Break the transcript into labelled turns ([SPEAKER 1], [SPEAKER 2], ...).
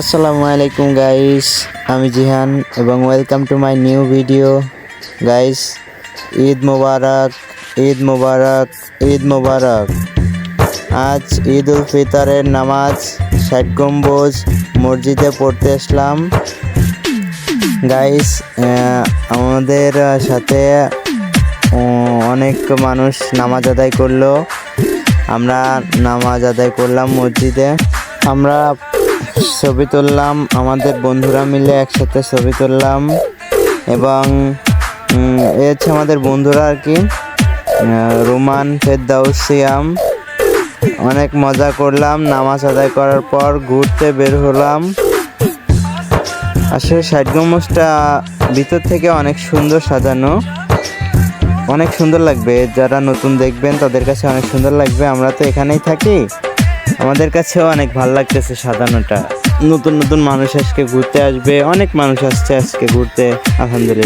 [SPEAKER 1] আসসালামু আলাইকুম গাইস আমি জিহান এবং welcome to my new video guys Eid Mubarak Eid Mubarak Eid Mubarak. আজ ঈদ উল ফিতরের নামাজ, ষাট গম্বুজ, মসজিদে পড়তে আসলাম। গাইস আমাদের সাথে অনেক মানুষ নামাজ আদায় করল। আমরা নামাজ আদায় করলাম মসজিদে। আমরা ছবি তুললাম, আমাদের বন্ধুরা মিলে একসাথে ছবি তুললাম এবং এ হচ্ছে আমাদের বন্ধুরা আর কি রোমান ফেরদাউস সিয়াম অনেক মজা করলাম, নামাজ আদায় করার পর ঘুরতে বের হলাম। আসলে ষাট ভিতর থেকে অনেক সুন্দর সাজানো। অনেক সুন্দর লাগবে, যারা নতুন দেখবেন তাদের কাছে অনেক সুন্দর লাগবে। আমরা তো এখানেই থাকি। আমাদের কাছেও অনেক ভালো লাগতেছে সাজানোটা। নতুন নতুন মানুষ আজকে ঘুরতে আসবে, অনেক মানুষ আসছে আজকে ঘুরতে, আলহামদুলিল্লাহ।